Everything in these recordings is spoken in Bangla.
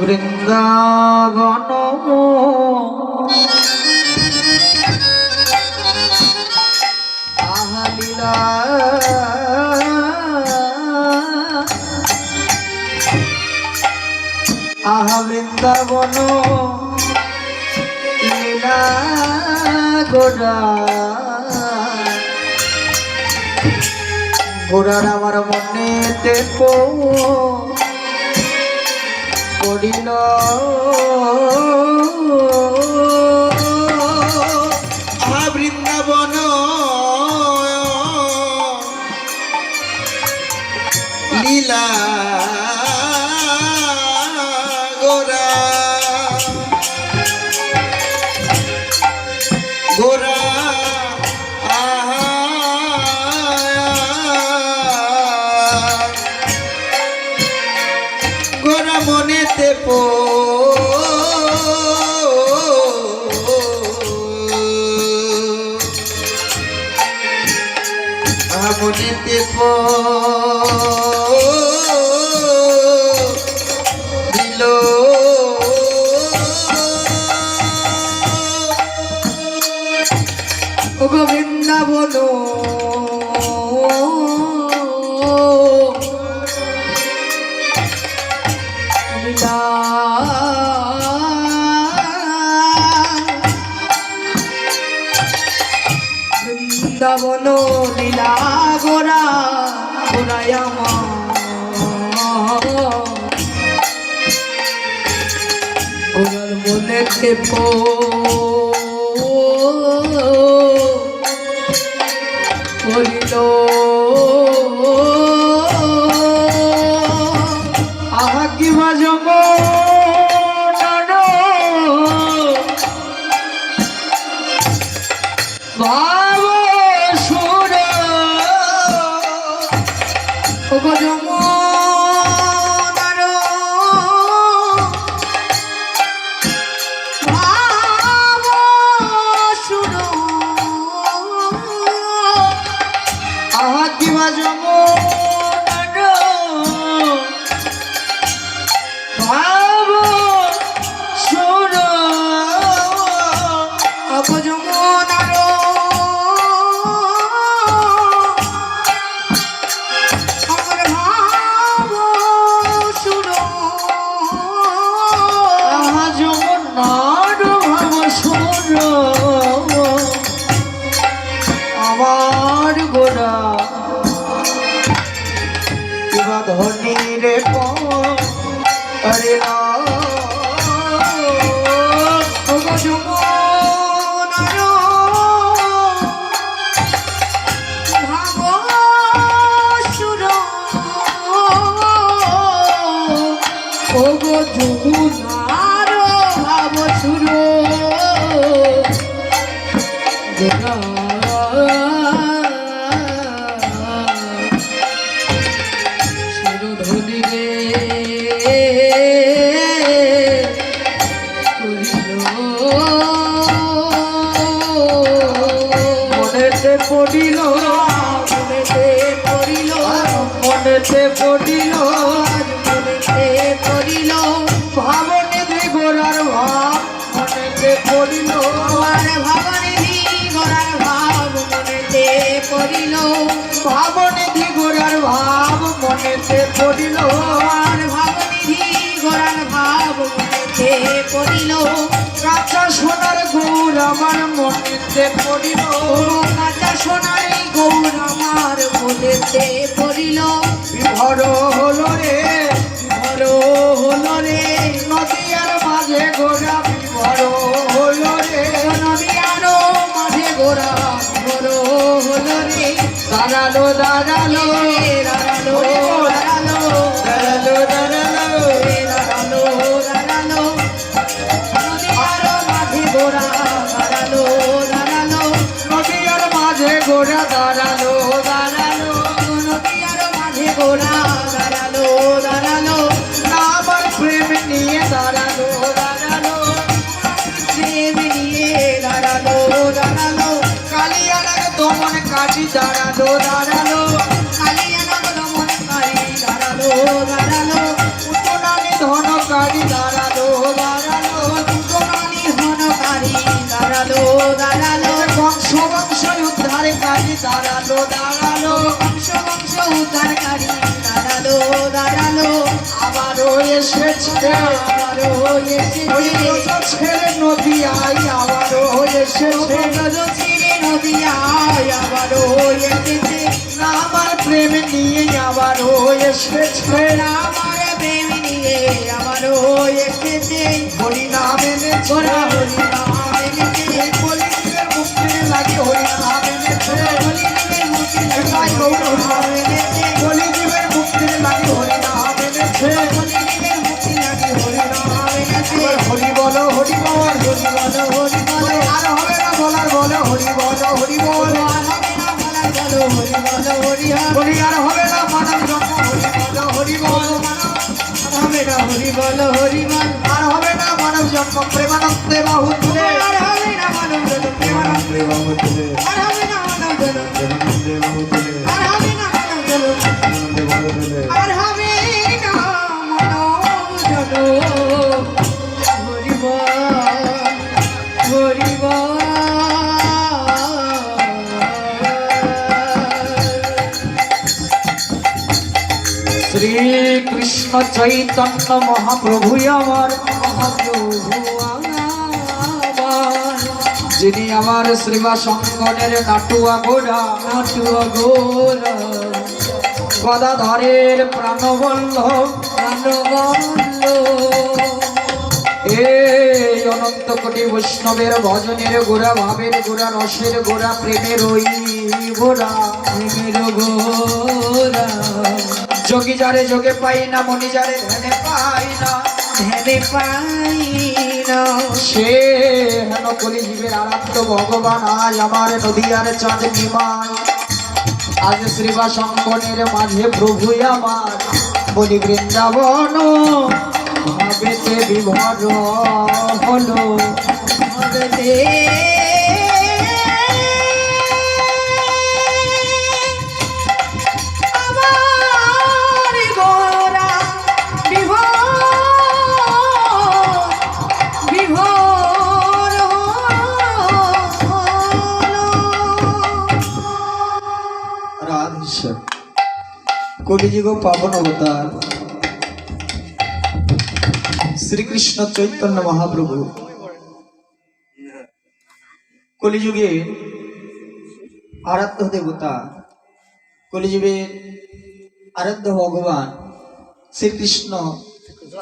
বৃন্দাবন আহলীলা আহ বৃন্দাবন লীলা গোড়া। গোড়ার আমার মনে দেব করিল দেব আমনিতে পো বৃন্দাবন লীলা গোরা গোরায় আমার মনে খেপো। আহা কি বাজব? পড়িল, মনেতে পড়িল ভাবনিধি গোড়ার ভাব, মনেতে পড়িল আমার ভাবনিধি গোড়ার ভাব, মনেতে পড়িল ভাবনিধি গোড়ার ভাব, মনেতে পড়িল আমার ভাবনিধি গোড়ার ভাব, মনেতে পড়িল কাঁচা সোনার গৌর আমার মনেতে পড়িল। কাঁচা সোনার এই গৌর আমার মনেতে পড়িল। বিভর হলো রে বিভর হলো রে। নদীয়ার মাঝে গোড়া বিভর হলো রে। নদীয়ার মাঝে গোড়া বিভর হলো রে। দাঁড়াল দাঁড়াল। দাঁড়াল। গোড়া দাঁড়াল দাঁড়াল নদীয়ার মাঝে দাঁড়াল। দাঁড়াল দাঁড়াল বংশ বংশ উদ্ধারকারী দাঁড়াল দাঁড়াল। আবারও এসেছে আবারও এসেছে। নদী আই আবারও এসেছে। নদী নদিয়ায় আবারও এসেছে। না আমার প্রেম নিয়ে আবারও এসেছে। আমার প্রেম নিয়ে আবারও এসেছে। হরি নাম হরি নাম কলিযুগের মুক্তি লাগে হরি নাম হরি হরিমান আর হবে না মানব জন্ম প্রেমানন্দে বাহু তুলে আর হবে না মানব জন্ম প্রেমানন্দে বাহু তুলে আর হবে না মানব জন্ম। প্রেমানন্দে বাহু তুলে চৈতন্য মহাপ্রভু আমার। যিনি আমার শ্রীবাস অঙ্গনের নাটুয়া গোড়া। নাটুয়া গোর গদাধরের প্রাণবল্ল এই অনন্ত কোটি বৈষ্ণবের ভজনের গোড়া ভাবের গোড়া রসের গোড়া প্রেমের ওই গোড়া। প্রেমের গোরা যোগী যারে যোগে পাই না মনি যারে ধ্যানে পাই না। ধ্যানে পাই না। সে হেন কলি জীবের আরাধ্য ভগবান আজ আমার নদীয়ার চাঁদ নিমায় আজ শ্রীবাস অঙ্গনের মাঝে প্রভু আমার বলি বৃন্দাবন ভাবেতে বিভর হলো। ভগতে কলিযুগ পাবন অবতার। শ্রীকৃষ্ণ চৈতন্য মহাপ্রভু। কলিযুগে আরাধ্য দেবতা কলিযুগের আরাধ্য ভগবান শ্রীকৃষ্ণ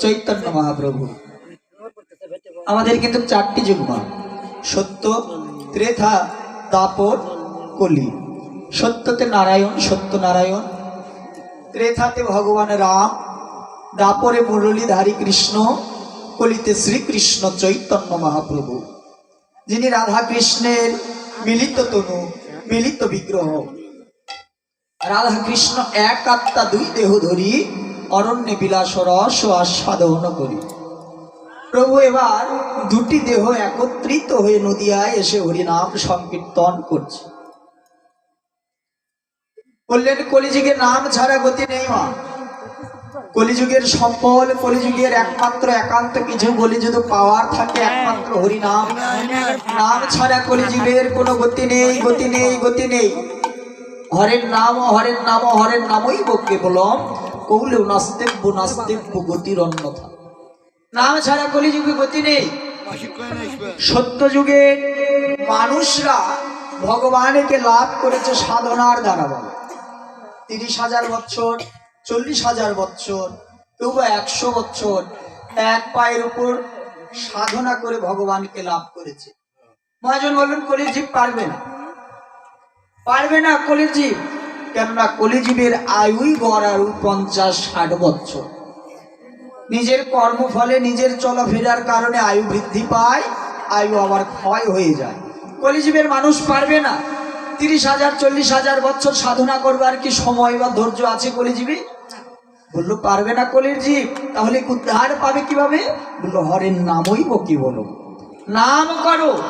চৈতন্য মহাপ্রভু। আমাদের কিন্তু চারটি যুগমা সত্য ত্রেধা দাপর, কলি। সত্যতে নারায়ণ সত্য নারায়ণ ত্রেথাতে ভগবান রাম, দাপরে মুরলীধারী কৃষ্ণ, কলিতে শ্রীকৃষ্ণ চৈতন্য মহাপ্রভু, যিনি রাধা কৃষ্ণের মিলিত তনু, মিলিত বিগ্রহ। রাধা কৃষ্ণ এক আত্মা দুই দেহ ধরি, অরণ্যে বিলাস রস ও আস্বাদন করি। প্রভু এবার দুটি দেহ একত্রিত হয়ে নদিয়ায় এসে হরিনাম সংকীর্তন করছে। বললেন, কলিযুগের নাম ছাড়া গতি নেই মা। কলিযুগের সম্বল, কলিযুগের একমাত্র একান্ত কিছু বলি যদি পাওয়ার থাকে, একমাত্র হরিনাম। নাম ছাড়া কলিযুগের কোনো গতি নেই গতি নেই গতি নেই। হরের নাম হরের নাম, হরের নামই বকে বলম কৌলেও নাস্তেব্য নাস্তেব্য গতির অন্যথা। নাম ছাড়া কলিযুগে গতি নেই। সত্য যুগে মানুষরা ভগবানকে লাভ করেছে সাধনার দ্বারা বলে। তিরিশ হাজার বছর চল্লিশ হাজার বছর কেউ বা একশো বছর এক পায়ের উপর সাধনা করে ভগবানকে লাভ করেছে। মহাজন বললেন কলির জীব পারবে না। পারবে না কলির জীব কেননা কলিজীবের আয়ুই গড় আয়ু পঞ্চাশ ষাট বছর নিজের কর্মফলে নিজের চলাফেরার কারণে আয়ু বৃদ্ধি পায়, আয়ু আবার ক্ষয় হয়ে যায়। কলিজীবের মানুষ পারবে না। তিরিশ হাজার, চল্লিশ হাজার বছর সাধনা করবার কি সময় বা ধৈর্য আছে কলিজীবী? বলল, পারবে না কলির জীব তাহলে উদ্ধার পাবে কীভাবে? বলল, হরের নামই বকি বলো? নাম করো।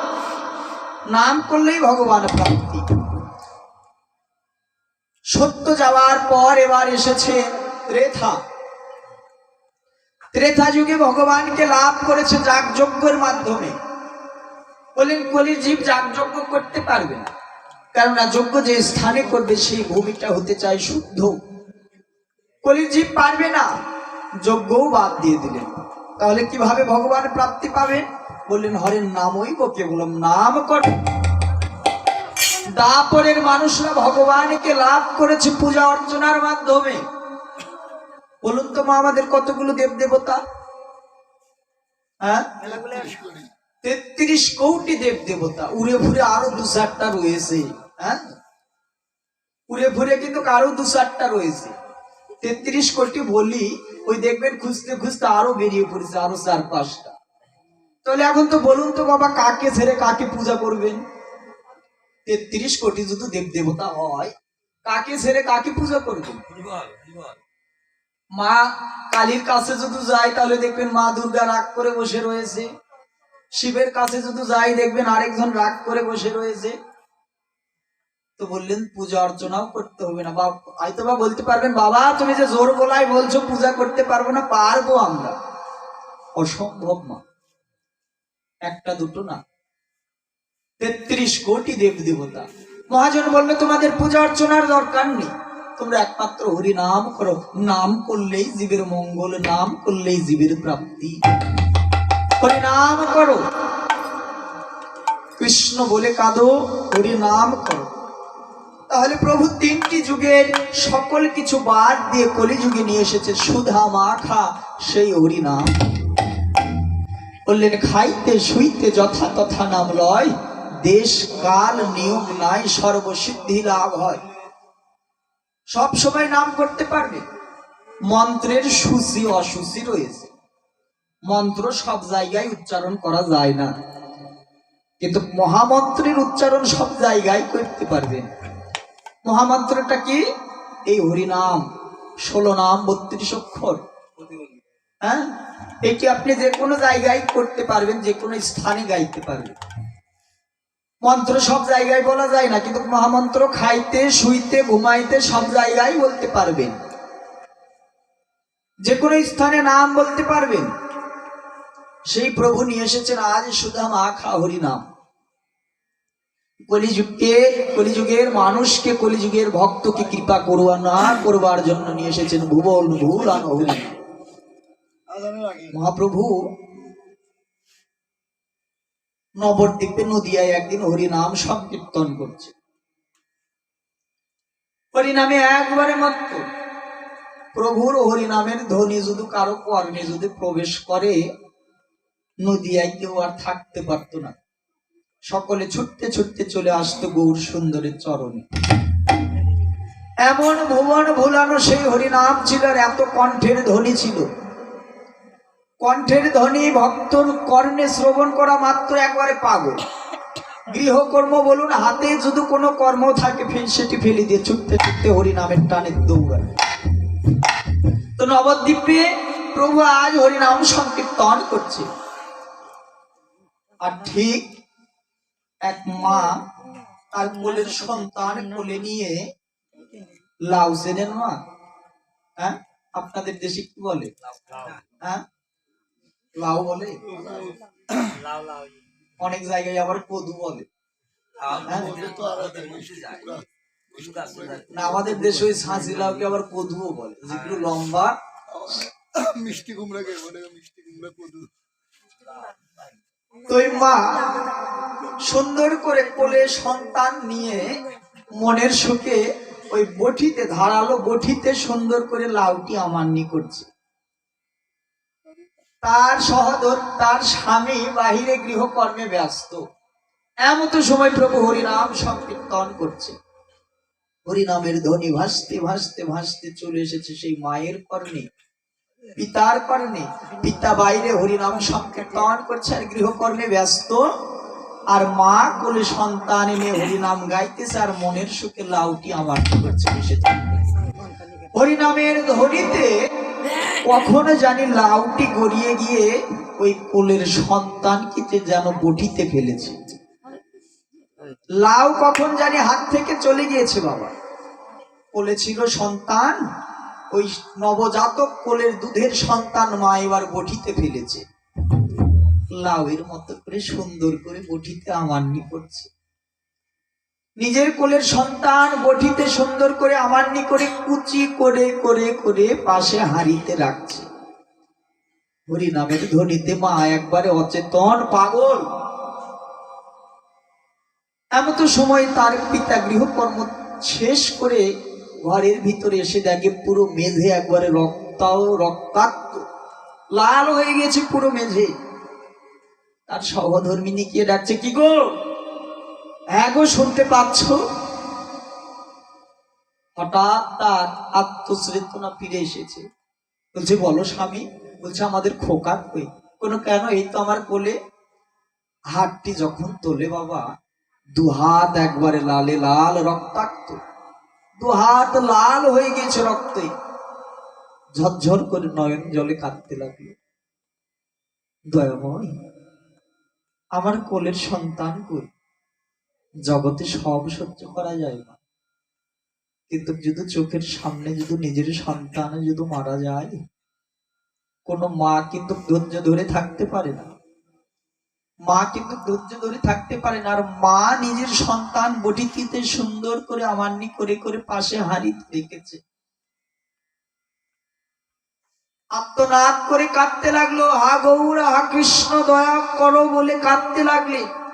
নাম করলেই ভগবান প্রাপ্তি। সত্য যাওয়ার পর এবার এসেছে রেথা ত্রেতা যুগে ভগবানকে লাভ করেছে যাগযজ্ঞের মাধ্যমে। বললেন কলির জীব যাগযজ্ঞ করতে পারবে না। কেননা যোগ্য যে স্থানে করবে সেই ভূমিটা হতে চায় শুদ্ধ। কলির জীব পারবে না যজ্ঞও বাদ দিয়ে দিলেন। তাহলে কীভাবে ভগবান প্রাপ্তি পাবে? বললেন হরের নামই কোকে বললাম নাম করে দাপরের মানুষরা ভগবানকে লাভ করেছে পূজা অর্চনার মাধ্যমে। বলুন তো মা আমাদের কতগুলো দেব দেবতা হ্যাঁ তেত্রিশ কোটি দেব দেবতা উড়ে ফুরে আরও দু চারটা রয়েছে। হ্যাঁ? ফুরে কিন্তু আরও দু চারটা রয়েছে। তেত্রিশ কোটি বলি ওই দেখবেন খুঁজতে খুঁজতে আরও বেরিয়ে পড়েছে আরও চার পাঁচটা। তাহলে এখন তো বলুন তো বাবা কাকে ছেড়ে কাকে পূজা করবেন? তেত্রিশ কোটি যদি দেব দেবতা হয় কাকে ছেড়ে কাকে পূজা করবেন? মা কালীর কাছে যদি যাই তাহলে দেখবেন মা দুর্গা রাগ করে বসে রয়েছে। শিবের কাছে যদি যাই দেখবেন আরেকজন রাগ করে বসে রয়েছে। তো বললেন, পূজা অর্চনাও করতে হবে না। বা হয়তো বা বলতে পারবেন, বাবা, তুমি যে জোর গলায় বলছো, পূজা করতে পারব না, পারব আমরা। অসম্ভব মা। একটা দুটো না। তেত্রিশ কোটি দেব দেবতা। মহাজন বললে, তোমাদের পূজা অর্চনার দরকার নেই। তোমরা একমাত্র হরি নাম করো। নাম করলেই জীবের মঙ্গল, নাম করলেই জীবের প্রাপ্তি। হরি নাম করো। কৃষ্ণ বলে কাঁদো, হরি নাম করো। তাহলে প্রভু তিনটি যুগের সকল কিছু বাদ দিয়ে কলিযুগে নিয়ে এসেছে। সুধা, মাখা, সেই হরি নাম বললেন, খাইতে, শুইতে যথা তথা নাম লয়। দেশ, কাল নিয়ম নাই, সর্বসিদ্ধি লাভ হয়। সব সময় নাম করতে পারবে? মন্ত্রের সুচি, অসুচি রয়েছে। মন্ত্র সব জায়গায় উচ্চারণ করা যায় না। কিন্তু মহামন্ত্রের উচ্চারণ সব জায়গায় করতে পারবেন মহামন্ত্রটা কি? এই হরিনাম, ষোলো নাম, বত্রিশ অক্ষর। হ্যাঁ? এটি আপনি যে কোনো জায়গায় করতে পারবেন, যে কোনো স্থানে গাইতে পারবেন। মন্ত্র সব জায়গায় বলা যায় না, কিন্তু মহামন্ত্র খাইতে, শুইতে, ঘুমাইতে সব জায়গায় বলতে পারবেন। যে কোনো স্থানে নাম বলতে পারবেন। সেই প্রভু নিয়ে এসেছেন, আজ সুধা মা খা হরি নাম কলিযুগের মানুষকে, কলিযুগের ভক্তকে কৃপা করুয়া না করবার জন্য নিয়ে এসেছেন ভুবন ভুল মহাপ্রভু নবদ্বীপে নদিয়ায় একদিন হরিনাম সংকীর্তন করছে। হরিনামে একবারে মাত্র। প্রভুর হরিনামের ধ্বনি যদি কারও কর্মে যদি প্রবেশ করে, নদিয়ায় কেউ আর থাকতে পারত না। সকলে ছুটতে ছুটতে চলে আসতো গৌর সুন্দরের চরণে। এমন ভুবন ভুলানো সেই হরিনাম ছিল আর এত কণ্ঠের ধ্বনি ছিল। কণ্ঠের ধ্বনি ভক্তর কর্ণে শ্রবণ করা মাত্র একবারে পাগল। গৃহকর্ম বলুন, হাতে যদি কোনো কর্ম থাকে সেটি ফেলে দিয়ে ছুটতে ছুটতে হরিনামের টানে দৌড়ায়। তো নবদ্বীপে প্রভু আজ হরিনাম সংকীর্তন করছে। আর ঠিক এক মা তার কোলের সন্তান কোলে নিয়ে লাউ চেনেন মা হ্যাঁ? আপনাদের দেশে কি বলে? হ্যাঁ? লাউ বলে? অনেক জায়গায় আবার কদু বলে। হ্যাঁ? আমাদের দেশে ওই ছাঁচি লাউকে আবার কদুও বলে। যেগুলো লম্বা। মিষ্টি কুমড়াকে বলে, মিষ্টি কুমড়া কদু। তো মা, সুন্দর করে কোলে সন্তান নিয়ে মনের সুখে ওই বটিতে, ধারালো বটিতে সুন্দর করে লাউটি আমান্নি করছে তার সহদর, তার স্বামী বাহিরে গৃহকর্মে ব্যস্ত। এমত সময় প্রভু হরিনাম সংকীর্তন করছে। হরিনামের ধ্বনি ভাসতে ভাসতে ভাসতে চলে এসেছে সেই মায়ের কর্ণে পিতার কর্ণে পিতা বাইরে হরিনাম সংকীর্তন করছে আর গৃহকর্মে ব্যস্ত। আর মা কোলে সন্তান এনে হরিনাম গাইতেছে আর মনের সুখে লাউটি আমার করছে বসে হরিনামের ধ্বনিতে কখনো জানি লাউটি গড়িয়ে গিয়ে ওই কোলের সন্তানকে যেন বটিতে ফেলেছে। লাউ কখন জানি হাত থেকে চলে গিয়েছে বাবা। কোলে ছিল সন্তান ওই নবজাতক কোলের দুধের সন্তান মা এবার বটিতে ফেলেছে। লাউয়ের মতো করে সুন্দর করে বটিতে আমান্নি করছে নিজের কোলের সন্তান বটিতে সুন্দর করে আমান্নি করে কুচি করে করে করে পাশে হাড়িতে রাখছে। হরিনামের ধ্বনিতে মা একবারে অচেতন পাগল। এমন সময় তার পিতা গৃহকর্ম শেষ করে ঘরের ভিতরে এসে দেখে পুরো মেঝে একবারে রক্তাও রক্তাক্ত। লাল হয়ে গেছে পুরো মেঝে। তার সহধর্মিনী গিয়ে ডাকছে, কি গো? হ্যাঁ গো, শুনতে পাচ্ছ? হঠাৎ তার আত্মচেতনা ফিরে এসেছে। বলছে, বলো স্বামী। বলছে, আমাদের খোকা কই? কোনো কেন, এই তো আমার কোলে। হাতটি যখন তোলে বাবা দু হাত একবারে লালে লাল রক্তাক্ত। দু হাত লাল হয়ে গেছে রক্তে। ঝরঝর করে নয়ন জলে কাঁদতে লাগল। দয়াময়, আমার কোলের সন্তান কই? জগতে সব সহ্য করা যায় না। কিন্তু যদি চোখের সামনে যদি নিজের সন্তান যদি মারা যায়, কোনো মা কিন্তু ধৈর্য ধরে থাকতে পারে না। মা কিন্তু ধৈর্য ধরে থাকতে পারে না আর মা নিজের সন্তান বটিতে সুন্দর করে আমান্নি করে করে পাশে হারি রেখেছে। আত্মনাদ করে কাঁদতে লাগল, হা গৌরা, হা কৃষ্ণ, দয়া করো বলে কাঁদতে লাগলে।